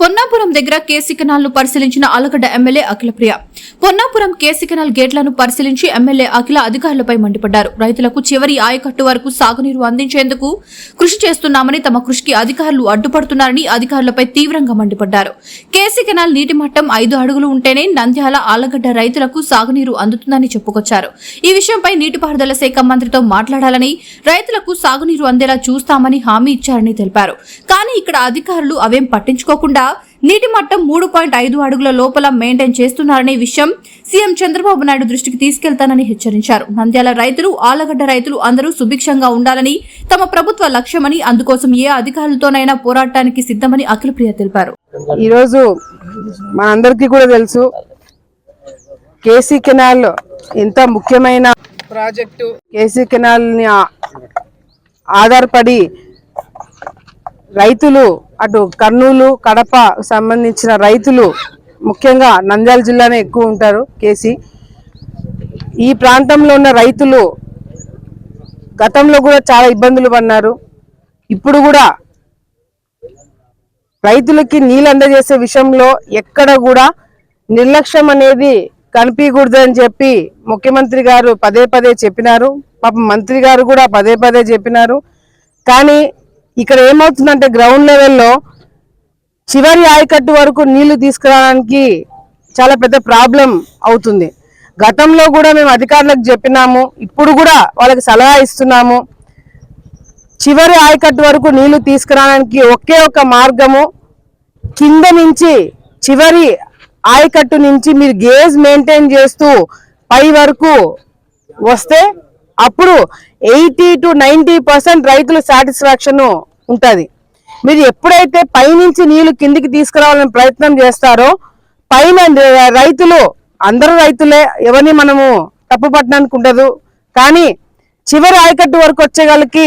పొన్నాపురం దగ్గర కేసీ కెనాల్ను పరిశీలించిన Allagadda MLA Akhilapriya Ponnapuram KC canal గేట్లను పరిశీలించి ఎమ్మెల్యే అఖిల అధికారులపై మండిపడ్డారు. రైతులకు చివరి ఆయకట్టు వరకు సాగునీరు అందించేందుకు కృషి చేస్తున్నామని తమ కృషికి అధికారులు అడ్డుపడుతున్నారని అధికారులపై తీవ్రంగా మండిపడ్డారు. కేసీ కెనాల్ నీటి మట్టం ఐదు అడుగులు ఉంటేనే నంద్యాల ఆలగడ్డ రైతులకు సాగునీరు అందుతుందని చెప్పుకొచ్చారు. ఈ విషయంపై నీటిపారుదల శాఖ మంత్రితో మాట్లాడాలని రైతులకు సాగునీరు అందేలా చూస్తామని హామీ ఇచ్చారని తెలిపారు. కానీ ఇక్కడ అధికారులు అవేం పట్టించుకోకుండా నీటి మట్టం మూడు పాయింట్ ఐదు అడుగుల లోపల మెయింటైన్ చేస్తున్నారనే విషయం సీఎం చంద్రబాబు నాయుడు దృష్టికి తీసుకెళ్తానని హెచ్చరించారు. నంద్యాల రైతులు ఆలగడ్డ రైతులు అందరూ సుభిక్షంగా ఉండాలని తమ ప్రభుత్వ లక్ష్యమని అందుకోసం ఏ అధికారులతోనైనా పోరాటానికి సిద్ధమని అఖిలప్రియ తెలిపారు. ఈరోజు మనందరికీ కూడా తెలుసు కేసీ కెనాల్ ఎంత ముఖ్యమైన ప్రాజెక్టు కేసీ కెనాల్ని ఆధారపడి రైతులు అటు కర్నూలు కడప సంబంధించిన రైతులు ముఖ్యంగా నంద్యాల జిల్లానే ఎక్కువ ఉంటారు కేసీ. ఈ ప్రాంతంలో ఉన్న రైతులు గతంలో కూడా చాలా ఇబ్బందులు పడినారు ఇప్పుడు కూడా రైతులకి నీళ్ళు అందజేసే విషయంలో ఎక్కడ కూడా నిర్లక్ష్యం అనేది కనిపించకూడదని చెప్పి ముఖ్యమంత్రి గారు పదే పదే చెప్పినారు. పాప మంత్రి గారు కూడా పదే పదే చెప్పినారు. కానీ ఇక్కడ ఏమవుతుందంటే గ్రౌండ్ లెవెల్లో చివరి ఆయకట్టు వరకు నీళ్ళు తీసుకురావడానికి చాలా పెద్ద ప్రాబ్లం అవుతుంది. గతంలో కూడా మేము అధికారులకు చెప్పినాము ఇప్పుడు కూడా వాళ్ళకి సలహా ఇస్తున్నాము. చివరి ఆయకట్టు వరకు నీళ్ళు తీసుకురావడానికి ఒకే ఒక మార్గము కింద నుంచి చివరి ఆయకట్టు నుంచి మీరు గేజ్ మెయింటైన్ చేస్తూ పై వరకు వస్తే అప్పుడు ఎయిటీ టు నైంటీ పర్సెంట్ రైతుల సాటిస్ఫాక్షన్ ఉంటుంది. మీరు ఎప్పుడైతే పైనుంచి నీళ్ళు కిందికి తీసుకురావాలని ప్రయత్నం చేస్తారో పైన రైతులు అందరూ రైతులే ఎవరిని మనము తప్పు పట్టడానికి ఉండదు. కానీ చివరి ఆయకట్టు వరకు వచ్చే వాళ్ళకి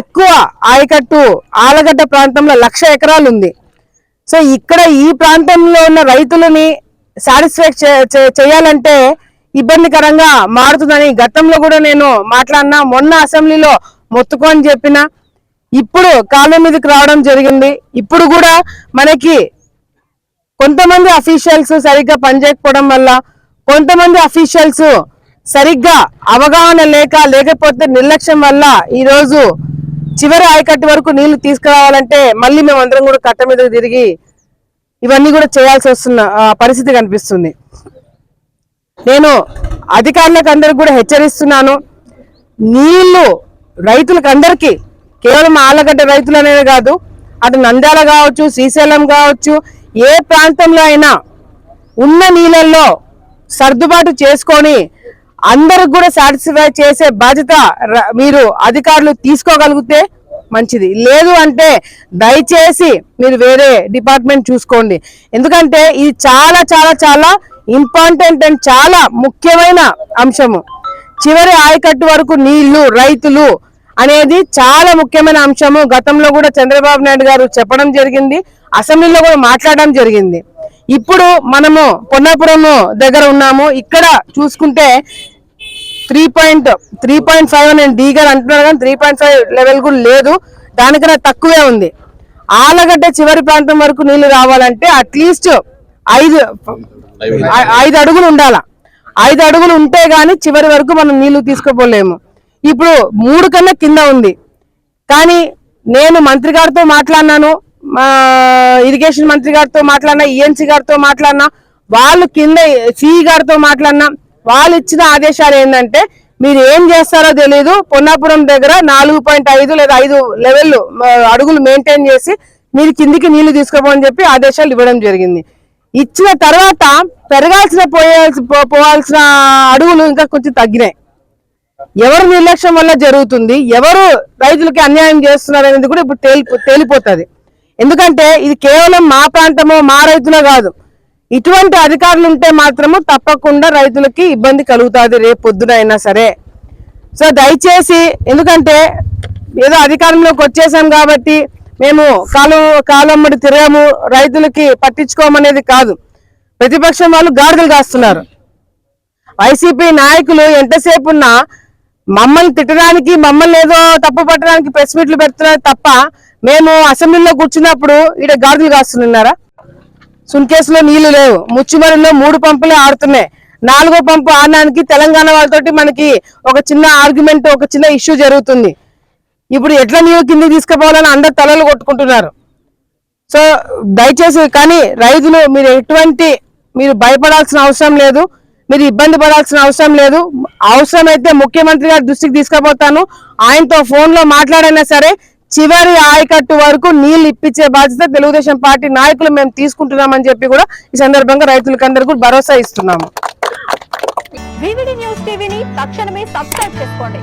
ఎక్కువ ఆయకట్టు ఆలగడ్డ ప్రాంతంలో లక్ష ఎకరాలు ఉంది. సో ఇక్కడ ఈ ప్రాంతంలో ఉన్న రైతులని సాటిస్ఫై చేయాలంటే ఇబ్బందికరంగా మారుతుందని గతంలో కూడా నేను మాట్లాడినా మొన్న అసెంబ్లీలో మొత్తుకొని చెప్పిన ఇప్పుడు కాలం మీదకి రావడం జరిగింది. ఇప్పుడు కూడా మనకి కొంతమంది అఫీషియల్స్ సరిగ్గా పనిచేయకపోవడం వల్ల కొంతమంది అఫీషియల్స్ సరిగ్గా అవగాహన లేక లేకపోతే నిర్లక్ష్యం వల్ల ఈరోజు చివరి ఆయకట్టు వరకు నీళ్ళు తీసుకురావాలంటే మళ్ళీ మేము అందరం కూడా కట్ట మీద తిరిగి ఇవన్నీ కూడా చేయాల్సి వస్తున్న పరిస్థితి కనిపిస్తుంది. నేను అధికారులకు అందరికి కూడా హెచ్చరిస్తున్నాను. నీళ్ళు రైతులకు అందరికీ కేవలం ఆలగడ్డ రైతులు అనేది కాదు అటు నంద్యాల కావచ్చు శ్రీశైలం కావచ్చు ఏ ప్రాంతంలో అయినా ఉన్న నీళ్ళల్లో సర్దుబాటు చేసుకొని అందరికి కూడా సాటిస్ఫై చేసే బాధ్యత మీరు అధికారులు తీసుకోగలిగితే మంచిది. లేదు అంటే దయచేసి మీరు వేరే డిపార్ట్మెంట్ చూసుకోండి. ఎందుకంటే ఇది చాలా చాలా చాలా ఇంపార్టెంట్ అండ్ చాలా ముఖ్యమైన అంశము. చివరి ఆయకట్టు వరకు నీళ్ళు రైతులు అనేది చాలా ముఖ్యమైన అంశము. గతంలో కూడా చంద్రబాబు నాయుడు గారు చెప్పడం జరిగింది అసెంబ్లీలో కూడా మాట్లాడడం జరిగింది. ఇప్పుడు మనము పొన్నాపురం దగ్గర ఉన్నాము. ఇక్కడ చూసుకుంటే three point three point five నేను డీ గారు అంటున్నారు కానీ త్రీ పాయింట్ ఫైవ్ లెవెల్ కూడా లేదు. దానికన్నా తక్కువే ఉంది. ఆలగడ్డ చివరి ప్రాంతం వరకు నీళ్ళు రావాలంటే అట్లీస్ట్ ఐదు ఐదు అడుగులు ఉండాల? ఐదు అడుగులు ఉంటే గాని చివరి వరకు మనం నీళ్ళు తీసుకోపోలేము ఇప్పుడు మూడు కన్నా కింద ఉంది. కానీ నేను మంత్రి గారితో మాట్లాడినాను మా ఇరిగేషన్ మంత్రి గారితో మాట్లాడినా ఈఎన్సీ గారితో మాట్లాడినా వాళ్ళు కింద సిఈ గారితో మాట్లాడినా వాళ్ళు ఇచ్చిన ఆదేశాలు ఏంటంటే మీరు ఏం చేస్తారో తెలియదు పొన్నాపురం దగ్గర నాలుగు పాయింట్ ఐదు లేదా ఐదు లెవెల్ అడుగులు మెయింటైన్ చేసి మీరు కిందికి నీళ్ళు తీసుకోమని చెప్పి ఆదేశాలు ఇవ్వడం జరిగింది. ఇచ్చిన తర్వాత పెరగాల్సిన పోయాల్సి పో- పోవాల్సిన అడుగులు ఇంకా కొంచెం తగ్గినాయి. ఎవరు నిర్లక్ష్యం వల్ల జరుగుతుంది ఎవరు రైతులకి అన్యాయం చేస్తున్నారు అనేది కూడా ఇప్పుడు తేలి తేలిపోతుంది. ఎందుకంటే ఇది కేవలం మా ప్రాంతమో మా రైతులే కాదు. ఇటువంటి అధికారులు ఉంటే మాత్రము తప్పకుండా రైతులకి ఇబ్బంది కలుగుతుంది రేపు పొద్దున అయినా సరే. సో దయచేసి ఎందుకంటే ఏదో అధికారంలోకి వచ్చేసాం కాబట్టి మేము కాలు కాలమ్మడి తిరగము రైతులకి పట్టించుకోమనేది కాదు. ప్రతిపక్షం వాళ్ళు గాడిదలు కాస్తున్నారు. వైసీపీ నాయకులు ఎంతసేపు ఉన్నా మమ్మల్ని తిట్టడానికి మమ్మల్ని ఏదో తప్పు పట్టడానికి ప్రెస్ మీట్లు పెడుతున్నారు తప్ప మేము అసెంబ్లీలో కూర్చున్నప్పుడు ఈడ గాడిదలు కాస్తున్నారా? సున్కేసులో నీళ్ళు లేవు. ముచ్చిమరిలో మూడు పంపులే ఆడుతున్నాయి. నాలుగో పంపు ఆడడానికి తెలంగాణ వాళ్ళతోటి మనకి ఒక చిన్న ఆర్గ్యుమెంట్ ఒక చిన్న ఇష్యూ జరుగుతుంది. ఇప్పుడు ఎట్లా నీవు కిందికి తీసుకుపోవాలని అందరు తలలు కొట్టుకుంటున్నారు. సో దయచేసి కానీ రైతులు మీరు ఎటువంటి మీరు భయపడాల్సిన అవసరం లేదు. మీరు ఇబ్బంది పడాల్సిన అవసరం లేదు. అవసరమైతే ముఖ్యమంత్రి గారి దృష్టికి తీసుకుపోతాను. ఆయనతో ఫోన్లో మాట్లాడైనా సరే చివరి ఆయకట్టు వరకు నీళ్ళు ఇప్పించే బాధ్యత తెలుగుదేశం పార్టీ నాయకులు మేము తీసుకుంటున్నామని చెప్పి కూడా ఈ సందర్భంగా రైతులకు అందరికీ భరోసా ఇస్తున్నాము. న్యూస్ టీవీని తక్షణమే సబ్స్క్రైబ్ చేసుకోండి.